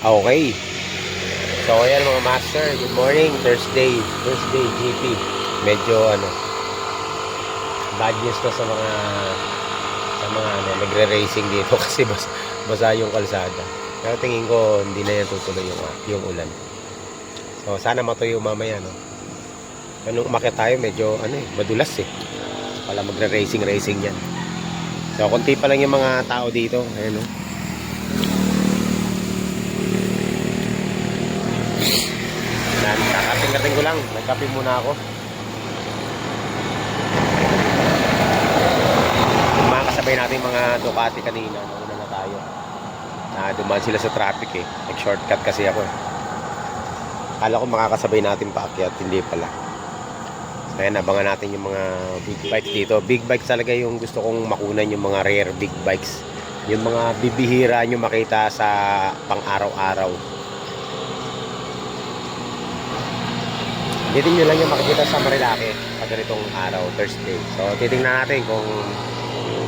Okay. So, ayan mga master. Good morning. Thursday. Thursday, GP. Medyo, ano, bad news na sa mga sa mga ano, nagre-racing dito kasi bas, basa yung kalsada. Pero tingin ko, hindi na yan tutuloy yung, yung ulan. So, sana matuyo mamaya, no? Pero nung umakyat tayo, medyo, ano eh, madulas eh. Pala magre-racing-racing yan. So, konti pa lang yung mga tao dito. Ayan, no? Yan, kakating-kating ko lang. Nagkape muna ako. Yung mga kasabay natin mga Ducati kanina, nauna na tayo. Na dumaan sila sa traffic eh. Nag-shortcut kasi ako eh. Kala ko makakasabay natin paakyat, hindi pala. So ayan, abangan natin yung mga big bikes dito. Big bikes talaga yung gusto kong makunan yung mga rare big bikes. Yung mga bibihira nyo makita sa pang-araw-araw. Nyo lang yung makikita sa Marilake sa ganitong araw, Thursday. So, titingnan natin kung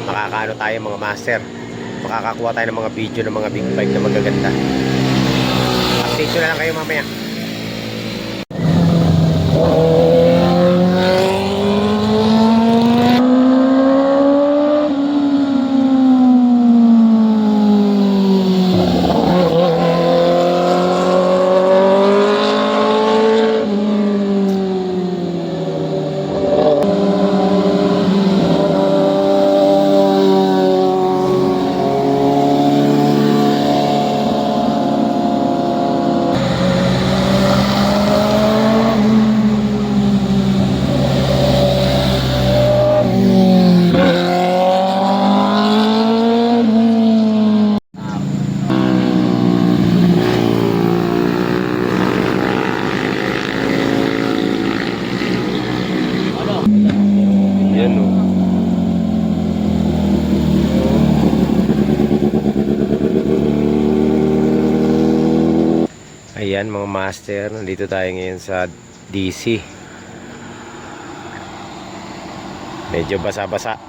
makakaano tayo mga master. Makakakuha tayo ng mga video ng mga big bike na magaganda. Update na lang kayo mamaya. Yan o. Ayan master, nandito tayo ngayon sa DC. Medyo basa-basa.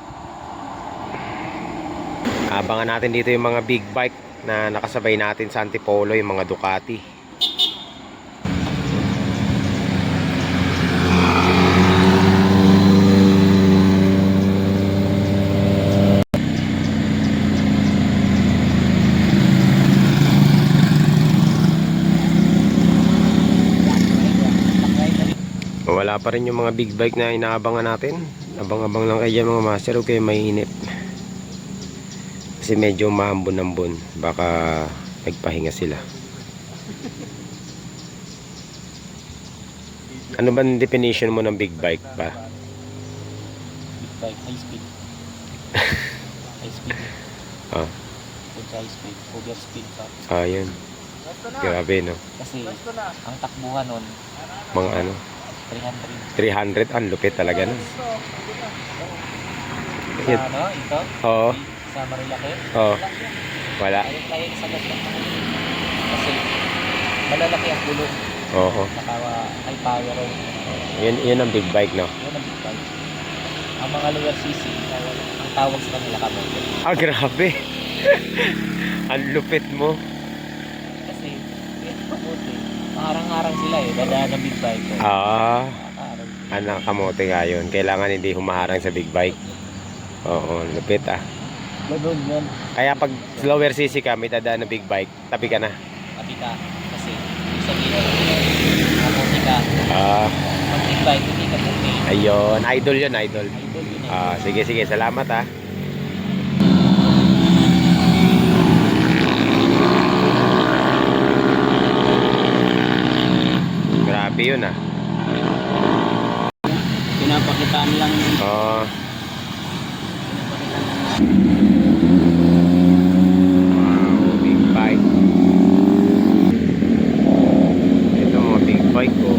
Abangan natin dito yung mga big bike na nakasabay natin sa Antipolo, yung mga Ducati. Wala pa rin yung mga big bike na inaabangan natin. Abang-abang lang kayo mga master, okay mainit. Kasi medyo maambon-ambon. Baka nagpahinga sila. Ano ba ang definition mo ng big bike ba? Big bike, high speed. high speed. Ah. High speed, over speed pa. Ah, yun. Grabe, no? Kasi ang takbuhan nun, Mga ano, 300. 300, ang lupit talaga nun. Sa ano, ito, Oo, sa Marilake. oo. Wala. Sa Kasi malalaki ang gulong. Oo. Nakawa high power. Yun, yun ang big bike, no? Yun ang big bike. Ang mga lower CC, ang tawag sa kanila kamote. Ah, grabe. ang lupit mo. Maharang-harang sila eh. Dadaan ng big bike. Eh. Ah, anak kamote nga yun. Kailangan hindi humaharang sa big bike. Oo, lupit ah. Ganun yan. Kaya pag lower CC ka, may dadaan na big bike, tabi ka na. Pati ka. Kasi, ibig sabihin, kamote ka. Ah, Pag big bike, hindi ka puti. ayun. Idol yun, idol. Idol yun eh. Ah, sige, sige. Salamat ah. Grabe yun ah. Pinapakitaan lang Oh. Wow, big bike. Ito mga big bike ko.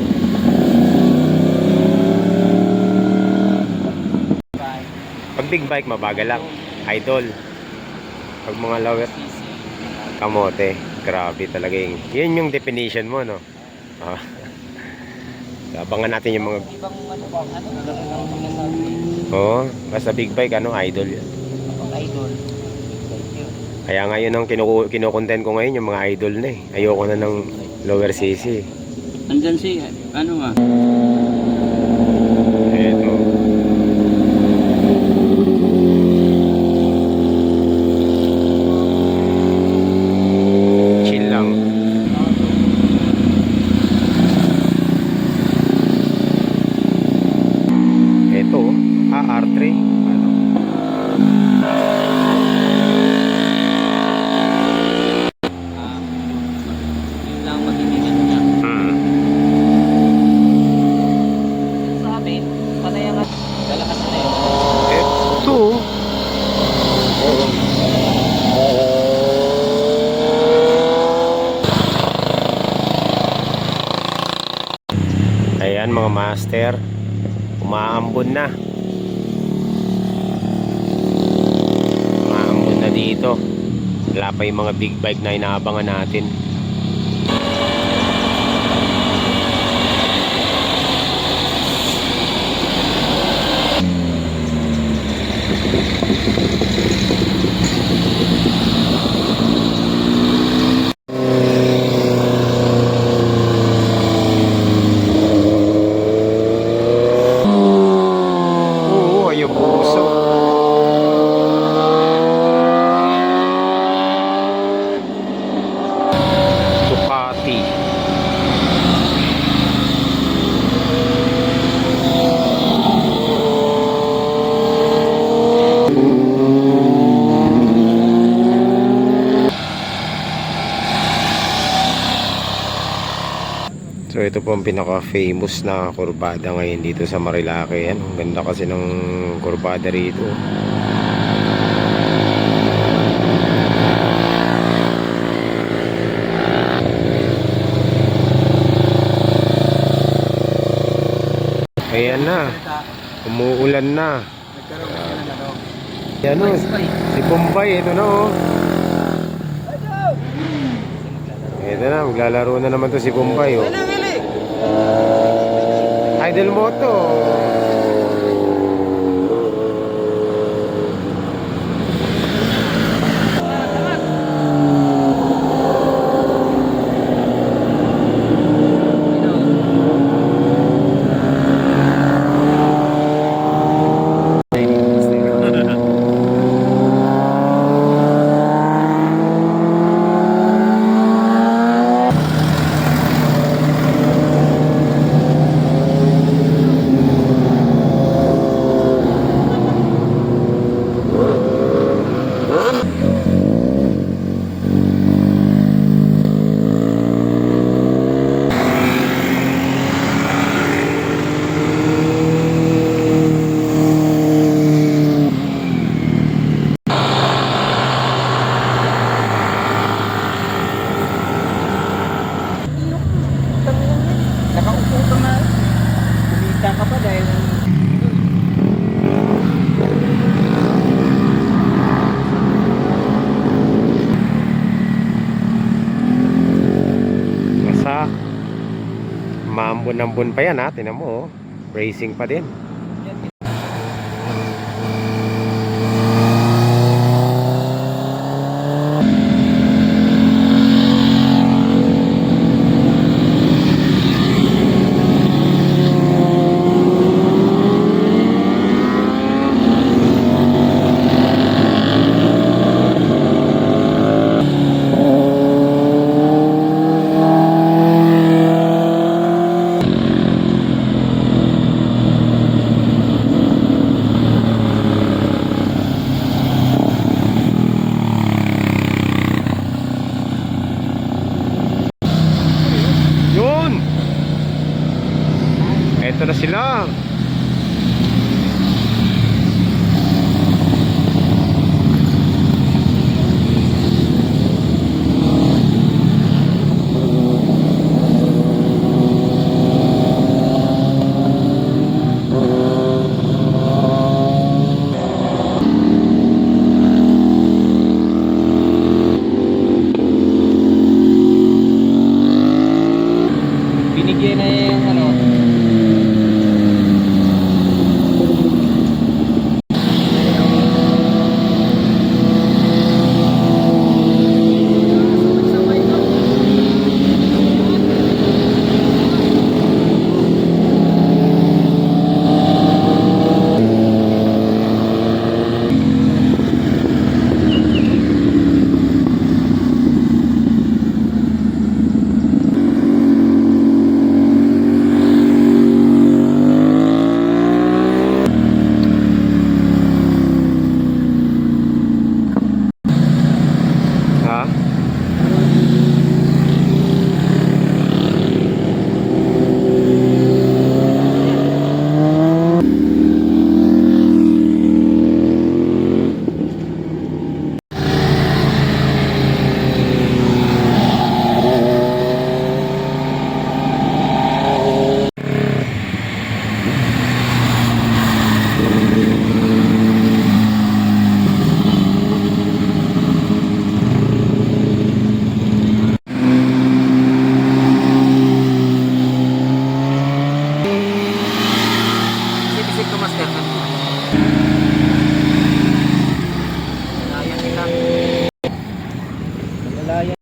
Pag big bike, mabagal lang. Idol. Pag mga CC. kamote. Grabe talaga yung, yun yung definition mo, no? Ah. Abangan natin yung mga, Ibang ano bang ano, nagkakaroon ng nasabi. oh, basta big bike, ano, idol yun. Kapag idol, big bike yun. Kaya ngayon ang kinuku- kinukontent ko ngayon yung mga idol na eh. Ayoko na ng lower CC. Andyan si, ano nga, Ito. Chill lang. Ito, ah, R3. Ano? Ah, yun lang magiging ano niya. Hmm. Sa amin, panay ang dalakas na yun. Ito. Ayan master. Umaambon na. Umaambon na dito. Wala pa yung mga big bike na inaabangan natin. Oo, ayaw puso. Ducati. So ito po ang pinaka-famous na kurbada ngayon dito sa Marilake. Ang ganda kasi ng kurbada rito. Ayan na. Umuulan na. Yan o. Si Bombay, ito na o. Ito na, maglalaro na naman to si Bombay o. Moto. Nakaupo ka na. Kumita ka pa dahil Nasa maambon-ambon pa yan ha. Tinan mo oh. Racing pa din. Layan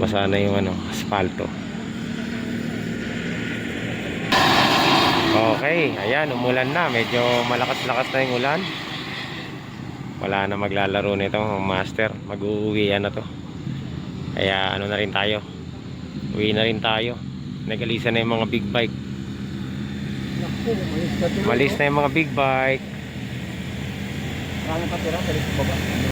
Basa na yung ano, asfalto. Okay, ayan, umulan na. Medyo malakas-lakas na yung ulan. Wala na maglalaro nito, master. Mag-uuwian na to. Kaya ano na rin tayo. Uwi na rin tayo. Nagalisan na yung mga big bike. Malis na yung mga big bike. Marami pa tira, sa baba.